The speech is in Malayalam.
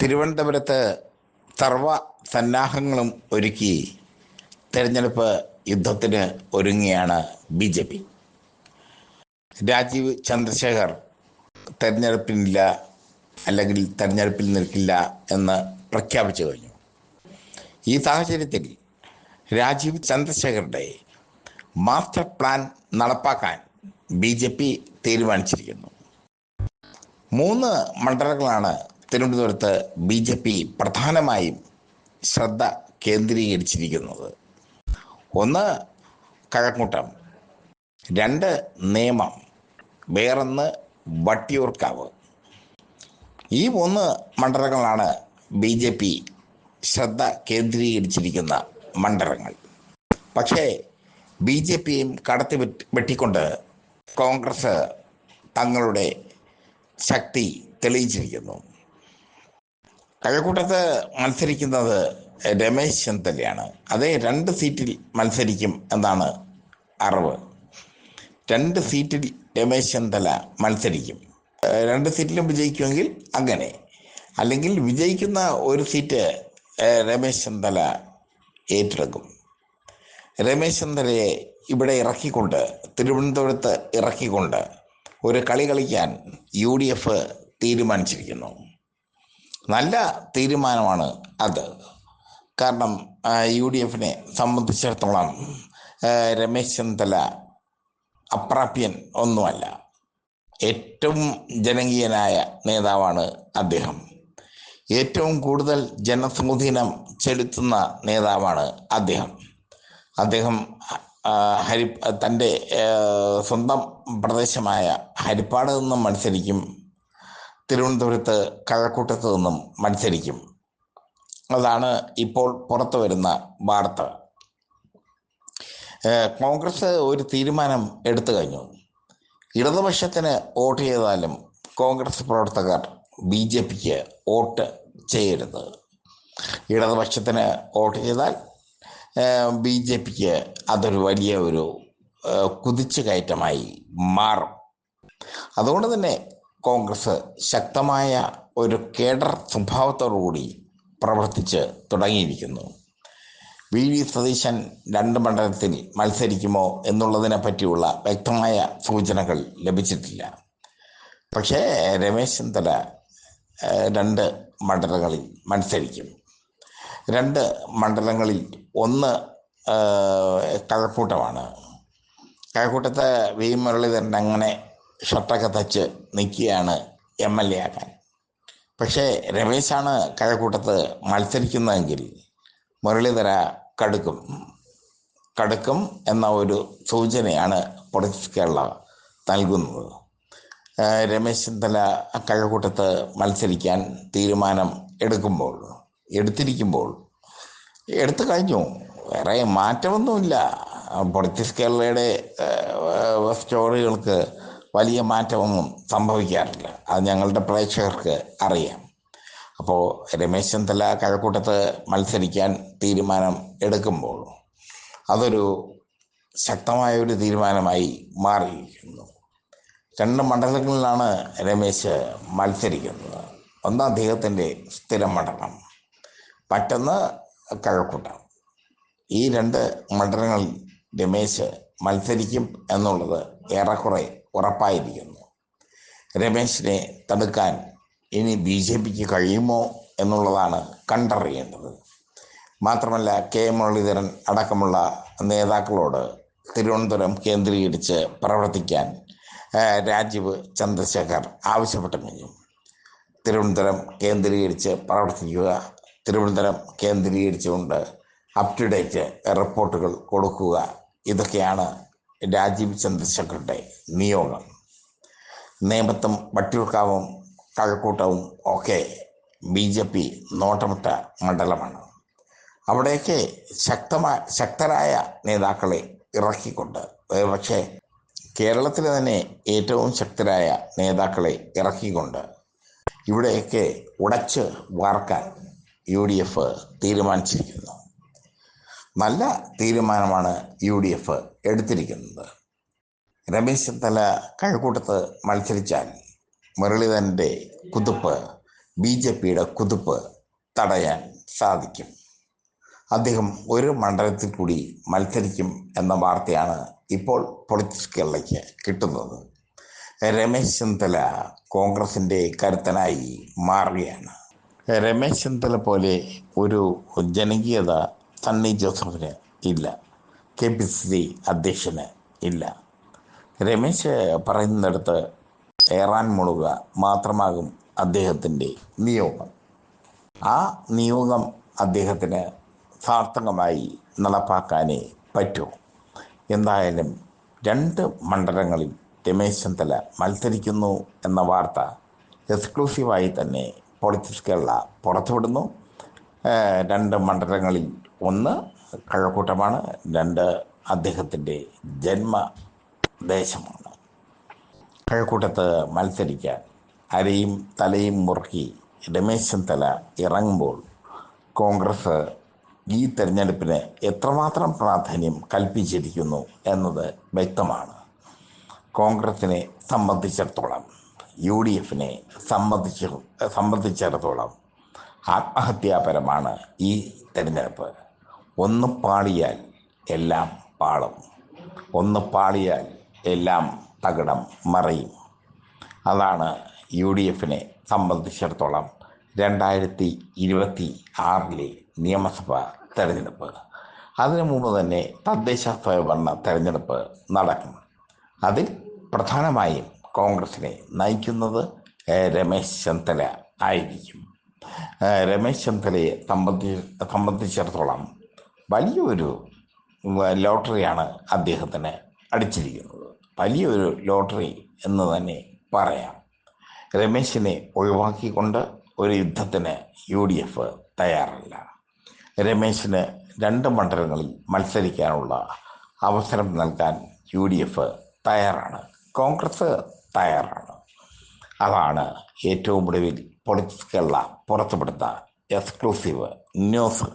തിരുവനന്തപുരത്ത് സർവ സന്നാഹങ്ങളും ഒരുക്കി തെരഞ്ഞെടുപ്പ് യുദ്ധത്തിന് ഒരുങ്ങിയാണ് B J P. Rajeev Chandrasekhar തെരഞ്ഞെടുപ്പിനില്ല അല്ലെങ്കിൽ തെരഞ്ഞെടുപ്പിൽ നിൽക്കില്ല എന്ന് പ്രഖ്യാപിച്ചു കഴിഞ്ഞു. ഈ സാഹചര്യത്തിൽ രാജീവ് ചന്ദ്രശേഖറുടെ മാസ്റ്റർ പ്ലാൻ നടപ്പാക്കാൻ ബി ജെ പി തീരുമാനിച്ചിരിക്കുന്നു. മൂന്ന് മണ്ഡലങ്ങളാണ് തിരുവനന്തപുരത്ത് ബി ജെ പി പ്രധാനമായും ശ്രദ്ധ കേന്ദ്രീകരിച്ചിരിക്കുന്നത്. ഒന്ന് കഴക്കൂട്ടം. രണ്ട് നിയമം. വേറൊന്ന് വട്ടിയൂർക്കാവ്. ഈ മൂന്ന് മണ്ഡലങ്ങളാണ് ബി ജെ പി ശ്രദ്ധ കേന്ദ്രീകരിച്ചിരിക്കുന്ന മണ്ഡലങ്ങൾ. പക്ഷേ ബി ജെ പിയും കടത്തി വെട്ടിക്കൊണ്ട് കോൺഗ്രസ് തങ്ങളുടെ ശക്തി തെളിയിച്ചിരിക്കുന്നു. കഴക്കൂട്ടത്ത് മത്സരിക്കുന്നത് രമേശ് ചെന്നിത്തലയാണ് അതേ രണ്ട് സീറ്റിൽ മത്സരിക്കും എന്നാണ് അറിവ്. രണ്ട് സീറ്റിൽ രമേശ് ചെന്നിത്തല മത്സരിക്കും. രണ്ട് സീറ്റിലും വിജയിക്കുമെങ്കിൽ അങ്ങനെ. അല്ലെങ്കിൽ വിജയിക്കുന്ന ഒരു സീറ്റ് രമേശ് ചെന്നിത്തല ഏറ്റെടുക്കും. രമേശ് ചെന്നിത്തലയെ ഇവിടെ ഇറക്കിക്കൊണ്ട് തിരുവനന്തപുരത്ത് ഇറക്കിക്കൊണ്ട് ഒരു കളി കളിക്കാൻ യു ഡി എഫ് തീരുമാനിച്ചിരിക്കുന്നു. നല്ല തീരുമാനമാണ് അത്. കാരണം യു ഡി എഫിനെ സംബന്ധിച്ചിടത്തോളം രമേശ് ചെന്നിത്തല അപ്രാപ്യൻ ഒന്നുമല്ല. ഏറ്റവും ജനകീയനായ നേതാവാണ് അദ്ദേഹം. ഏറ്റവും കൂടുതൽ ജനസ്വാധീനം ചെലുത്തുന്ന നേതാവാണ് അദ്ദേഹം. അദ്ദേഹം ഹരി തന്റെ സ്വന്തം പ്രദേശമായ ഹരിപ്പാട് നിന്നും മത്സരിക്കും തിരുവനന്തപുരത്ത് കഴക്കൂട്ടത്ത് നിന്നും മത്സരിക്കും. അതാണ് ഇപ്പോൾ പുറത്തു വരുന്ന വാർത്ത. കോൺഗ്രസ് ഒരു തീരുമാനം എടുത്തു കഴിഞ്ഞു. ഇടതുപക്ഷത്തിന് വോട്ട് ചെയ്താലും കോൺഗ്രസ് പ്രവർത്തകർ ബി ജെ പിക്ക് വോട്ട് ചെയ്യരുത്. ഇടതുപക്ഷത്തിന് വോട്ട് ചെയ്താൽ ബി ജെ പിക്ക് അതൊരു വലിയ ഒരു കുതിച്ചു കയറ്റമായി മാറും. അതുകൊണ്ട് തന്നെ കോൺഗ്രസ് ശക്തമായ ഒരു കേഡർ സ്വഭാവത്തോടുകൂടി പ്രവർത്തിച്ച് തുടങ്ങിയിരിക്കുന്നു. വി. ഡി സതീശൻ രണ്ട് മണ്ഡലത്തിൽ മത്സരിക്കുമോ എന്നുള്ളതിനെ പറ്റിയുള്ള വ്യക്തമായ സൂചനകൾ ലഭിച്ചിട്ടില്ല. പക്ഷേ രമേശ് ചെന്നിത്തല രണ്ട് മണ്ഡലങ്ങളിൽ മത്സരിക്കും. രണ്ട് മണ്ഡലങ്ങളിൽ ഒന്ന് കഴക്കൂട്ടമാണ്. കഴക്കൂട്ടത്ത് വി. മുരളീധരൻ അങ്ങനെ ഷർട്ടൊക്കെ തച്ച് നിൽക്കുകയാണ് എം എൽ എ ആക്കാൻ. പക്ഷേ രമേശാണ് കഴക്കൂട്ടത്ത് മത്സരിക്കുന്നതെങ്കിൽ മുരളീധര കടുക്കും. കടുക്കും എന്ന ഒരു സൂചനയാണ് പൊളിറ്റിക്സ് കേരള നൽകുന്നത്. രമേശ് ചെന്നിത്തല കഴക്കൂട്ടത്ത് മത്സരിക്കാൻ തീരുമാനം എടുക്കുമ്പോൾ എടുത്തിരിക്കുമ്പോൾ എടുത്തു കഴിഞ്ഞു. വേറെ മാറ്റമൊന്നുമില്ല. പൊളിറ്റിക്സ് കേരളയുടെ സ്റ്റോറികൾക്ക് വലിയ മാറ്റമൊന്നും സംഭവിക്കാറില്ല. അത് ഞങ്ങളുടെ പ്രേക്ഷകർക്ക് അറിയാം. അപ്പോൾ രമേശ് ചെന്നിത്തല കഴക്കൂട്ടത്ത് മത്സരിക്കാൻ തീരുമാനം എടുക്കുമ്പോൾ അതൊരു ശക്തമായ ഒരു തീരുമാനമായി മാറിയിരിക്കുന്നു. രണ്ട് മണ്ഡലങ്ങളിലാണ് രമേശ് മത്സരിക്കുന്നത്. ഒന്ന് അദ്ദേഹത്തിന്റെ സ്ഥിരം മണ്ഡലം മറ്റൊന്ന് കഴക്കൂട്ടം. ഈ രണ്ട് മണ്ഡലങ്ങളിൽ രമേശ് മത്സരിക്കും എന്നുള്ളത് ഏറെക്കുറെ ഉറപ്പായിരിക്കുന്നു. രമേശിനെ തടുക്കാൻ ഇനി ബി ജെ പിക്ക് കഴിയുമോ എന്നുള്ളതാണ് കണ്ടറിയേണ്ടത്. മാത്രമല്ല കെ മുരളീധരൻ അടക്കമുള്ള നേതാക്കളോട് തിരുവനന്തപുരം കേന്ദ്രീകരിച്ച് പ്രവർത്തിക്കാൻ രാജീവ് ചന്ദ്രശേഖർ ആവശ്യപ്പെട്ടു കഴിഞ്ഞു തിരുവനന്തപുരം കേന്ദ്രീകരിച്ച് പ്രവർത്തിക്കുക തിരുവനന്തപുരം കേന്ദ്രീകരിച്ചുകൊണ്ട് അപ് ടു ഡേറ്റ് റിപ്പോർട്ടുകൾ കൊടുക്കുക ഇതൊക്കെയാണ് രാജീവ് ചന്ദ്രശേഖറുടെ നിയോഗം. നേമത്തും വട്ടിയൂർക്കാവും കഴക്കൂട്ടവും ഒക്കെ ബി ജെ പി നോട്ടമിട്ട മണ്ഡലമാണ്. അവിടെയൊക്കെ ശക്തമായ ശക്തരായ നേതാക്കളെ ഇറക്കിക്കൊണ്ട് പക്ഷേ കേരളത്തിലെ തന്നെ ഏറ്റവും ശക്തരായ നേതാക്കളെ ഇറക്കിക്കൊണ്ട് ഇവിടെയൊക്കെ ഉടച്ച് വാർക്കാൻ യു ഡി എഫ് തീരുമാനിച്ചിരിക്കുന്നു. നല്ല തീരുമാനമാണ് യു ഡി എഫ് എടുത്തിരിക്കുന്നത്. രമേശ് ചെന്നിത്തല കഴക്കൂട്ടത്ത് മത്സരിച്ചാൽ മുരളീധരന്റെ കുതിപ്പ് ബി ജെ പിയുടെ കുതിപ്പ് തടയാൻ സാധിക്കും. അദ്ദേഹം ഒരു മണ്ഡലത്തിൽ കൂടി മത്സരിക്കും എന്ന വാർത്തയാണ് ഇപ്പോൾ പൊളിറ്റിക്സ് കിട്ടുന്നത്. രമേശ് ചെന്നിത്തല കോൺഗ്രസിന്റെ കരുത്തനായി മാറുകയാണ്. രമേശ് ചെന്നിത്തല പോലെ ഒരു ജനകീയത സണ്ണി ജോസഫിന് ഇല്ല. കെ പി സി സി അധ്യക്ഷന് ഇല്ല. രമേശ് പറയുന്നിടത്ത് ഏറാൻ മുളുക മാത്രമാകും അദ്ദേഹത്തിന്റെ നിയോഗം. ആ നിയോഗം അദ്ദേഹത്തിന് സാർത്ഥകമായി നടപ്പാക്കാനേ പറ്റൂ. എന്തായാലും രണ്ട് മണ്ഡലങ്ങളിൽ രമേശ് ചെന്നിത്തല മത്സരിക്കുന്നു എന്ന വാർത്ത എക്സ്ക്ലൂസീവായി തന്നെ പൊളിറ്റിക്സ് കേരള പുറത്തുവിടുന്നു. രണ്ട് മണ്ഡലങ്ങളിൽ ഒന്ന് കഴക്കൂട്ടമാണ് രണ്ട് അദ്ദേഹത്തിന്റെ ജന്മദേശമാണ്. കഴക്കൂട്ടത്ത് മത്സരിക്കാൻ അരയും തലയും മുറുക്കി രമേശ് ചെന്നിത്തല ഇറങ്ങുമ്പോൾ കോൺഗ്രസ് ഈ തെരഞ്ഞെടുപ്പിന് എത്രമാത്രം പ്രാധാന്യം കൽപ്പിച്ചിരിക്കുന്നു എന്നത് വ്യക്തമാണ്. കോൺഗ്രസിനെ സംബന്ധിച്ചിടത്തോളം യു ഡി എഫിനെ സംബന്ധിച്ച് സംബന്ധിച്ചിടത്തോളം ആത്മഹത്യാപരമാണ് ഈ തെരഞ്ഞെടുപ്പ്. ഒന്ന് പാളിയാൽ എല്ലാം പാളും. ഒന്ന് പാളിയാൽ എല്ലാം തകിടം മറയും. അതാണ് യു ഡി എഫിനെ സംബന്ധിച്ചിടത്തോളം രണ്ടായിരത്തി ഇരുപത്തി ആറിലെ നിയമസഭാ തെരഞ്ഞെടുപ്പ്. അതിനു മുമ്പ് തന്നെ തദ്ദേശ സ്വയംഭരണ തെരഞ്ഞെടുപ്പ് നടക്കും. അതിൽ പ്രധാനമായും കോൺഗ്രസിനെ നയിക്കുന്നത് രമേശ് ചെന്നിത്തല ആയിരിക്കും. രമേശ് ചെന്നിത്തലയെ സംബന്ധി സംബന്ധിച്ചിടത്തോളം വലിയൊരു ലോട്ടറിയാണ് അദ്ദേഹത്തിന് അടിച്ചിരിക്കുന്നത്. വലിയൊരു ലോട്ടറി എന്ന് തന്നെ പറയാം. രമേശിനെ ഒഴിവാക്കിക്കൊണ്ട് ഒരു യുദ്ധത്തിന് യു ഡി എഫ് തയ്യാറല്ല. രമേശിന് രണ്ട് മണ്ഡലങ്ങളിൽ മത്സരിക്കാനുള്ള അവസരം നൽകാൻ യു ഡി എഫ് തയ്യാറാണ്. കോൺഗ്രസ് തയ്യാറാണ്. അതാണ് ഏറ്റവും ഒടുവിൽ പൊളിറ്റിക്സ് കേരള എക്സ്ക്ലൂസീവ് ന്യൂസ്.